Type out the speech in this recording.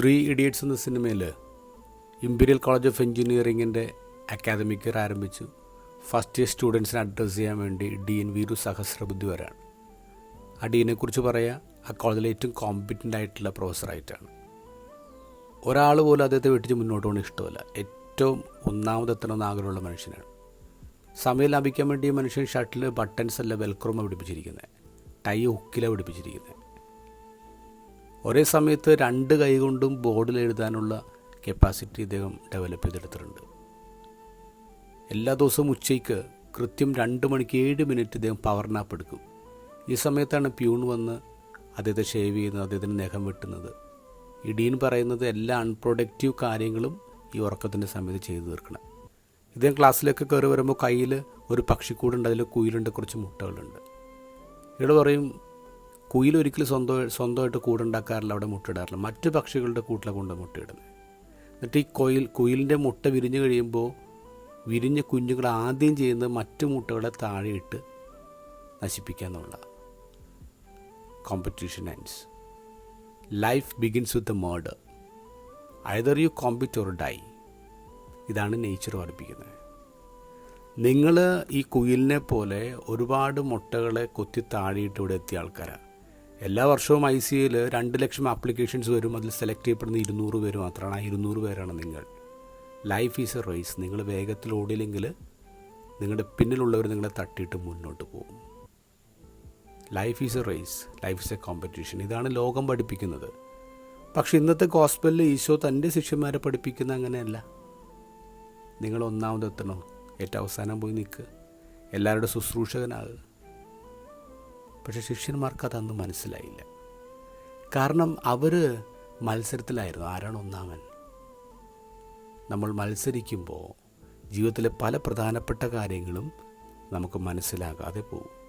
Three idiots എന്ന സിനിമയിൽ imperial college of എഞ്ചിനീയറിങ്ങിന്റെ അക്കാദമിക് ആരംഭിച്ചു. ഫസ്റ്റ് ഇയർ സ്റ്റുഡൻസിനെ അഡ്രസ്സ് ചെയ്യാൻ വേണ്ടി ഡി എൻ വീരു സഹസ്രബുദ്ധി വരാണ്. ആ ഡീനെക്കുറിച്ച് പറയുക ആ കോളേജിലെ ഏറ്റവും കോമ്പറ്റന്റ് ആയിട്ടുള്ള പ്രൊഫസറായിട്ടാണ് ഒരാൾ പോലും അദ്ദേഹത്തെ വെട്ടിച്ച് മുന്നോട്ട് പോകണ ഇഷ്ടമല്ല. ഏറ്റവും ഒന്നാമതെത്തണമെന്ന് ആഗ്രഹമുള്ള മനുഷ്യനാണ്. സമയം ലാഭിക്കാൻ വേണ്ടി മനുഷ്യൻ ഷട്ടിൽ ബട്ടൻസ് അല്ല വെൽക്രോമ പിടിപ്പിച്ചിരിക്കുന്നത്. ടൈ ഹുക്കിലാണ് പിടിപ്പിച്ചിരിക്കുന്നത്. ഒരേ സമയത്ത് രണ്ട് കൈകൊണ്ടും ബോർഡിൽ എഴുതാനുള്ള കപ്പാസിറ്റി ഇദ്ദേഹം ഡെവലപ്പ് ചെയ്തെടുത്തിട്ടുണ്ട്. എല്ലാ ദിവസവും ഉച്ചയ്ക്ക് കൃത്യം രണ്ട് മണിക്ക് ഏഴ് മിനിറ്റ് ഇദ്ദേഹം പവർ നാപ്പ് എടുക്കും. ഈ സമയത്താണ് പ്യൂൺ വന്ന് അദ്ദേഹത്തെ ഷേവ് ചെയ്യുന്നത് അദ്ദേഹത്തിന് നഖം വെട്ടുന്നത്. ഡീൻ പറയുന്നത് എല്ലാ അൺപ്രൊഡക്റ്റീവ് കാര്യങ്ങളും ഈ ഉറക്കത്തിന്റെ സമയത്ത് ചെയ്തു തീർക്കണം. ഇദ്ദേഹം ക്ലാസ്സിലേക്ക് കയറി വരുമ്പോൾ കയ്യിൽ ഒരു പക്ഷിക്കൂടുണ്ട് അതിൽ കുയിലുണ്ട് കുറച്ച് മുട്ടകളുണ്ട്. ഇയാൾ പറയും കുയിൽ ഒരിക്കലും സ്വന്തം സ്വന്തമായിട്ട് കൂടുണ്ടാക്കാറില്ല അവിടെ മുട്ടയിടാറില്ല മറ്റ് പക്ഷികളുടെ കൂട്ടിലെ കൊണ്ട് മുട്ടയിടുന്നത്. എന്നിട്ട് ഈ കൊയിൽ കുയിലിന്റെ മുട്ട വിരിഞ്ഞു കഴിയുമ്പോൾ വിരിഞ്ഞ കുഞ്ഞുങ്ങൾ ആദ്യം ചെയ്യുന്നത് മറ്റു മുട്ടകളെ താഴെയിട്ട് നശിപ്പിക്കുക എന്നുള്ള competition ends life begins with the murder either you compete or die ഇതാണ് നേച്ചർ പഠിപ്പിക്കുന്നത് നിങ്ങൾ ഈ കുയിലിനെ പോലെ ഒരുപാട് മുട്ടകളെ കൊത്തി താഴെയിട്ട് ഇവിടെ എത്തിയ ആൾക്കാരാണ്. എല്ലാ വർഷവും ഐ സി എയിൽ രണ്ട് ലക്ഷം ആപ്ലിക്കേഷൻസ് വരും. അതിൽ സെലക്ട് ചെയ്യപ്പെടുന്ന ഇരുന്നൂറ് പേര് മാത്രമാണ്. ആ ഇരുന്നൂറ് പേരാണ് നിങ്ങൾ. ലൈഫ് ഈസ് എ റേസ് നിങ്ങൾ വേഗത്തിൽ ഓടിയില്ലെങ്കിൽ നിങ്ങളുടെ പിന്നിലുള്ളവർ നിങ്ങളെ തട്ടിയിട്ട് മുന്നോട്ട് പോകും. Life is a race life is a competition ഇതാണ് ലോകം പഠിപ്പിക്കുന്നത്. പക്ഷെ ഇന്നത്തെ ഗോസ്പലിൽ ഈശോ തന്റെ ശിഷ്യന്മാരെ പഠിപ്പിക്കുന്ന അങ്ങനെയല്ല. നിങ്ങൾ ഒന്നാമതെത്തണം. ഏറ്റവും അവസാനം പോയി നിൽക്കുക എല്ലാവരുടെ ശുശ്രൂഷകനാകുക. പക്ഷെ ശിഷ്യന്മാർക്ക് അതൊന്നും മനസ്സിലായില്ല. കാരണം അവർ മത്സരത്തിലായിരുന്നു. ആരാണ് ഒന്നാമൻ? നമ്മൾ മത്സരിക്കുമ്പോൾ ജീവിതത്തിലെ പല പ്രധാനപ്പെട്ട കാര്യങ്ങളും നമുക്ക് മനസ്സിലാകാതെ പോകും.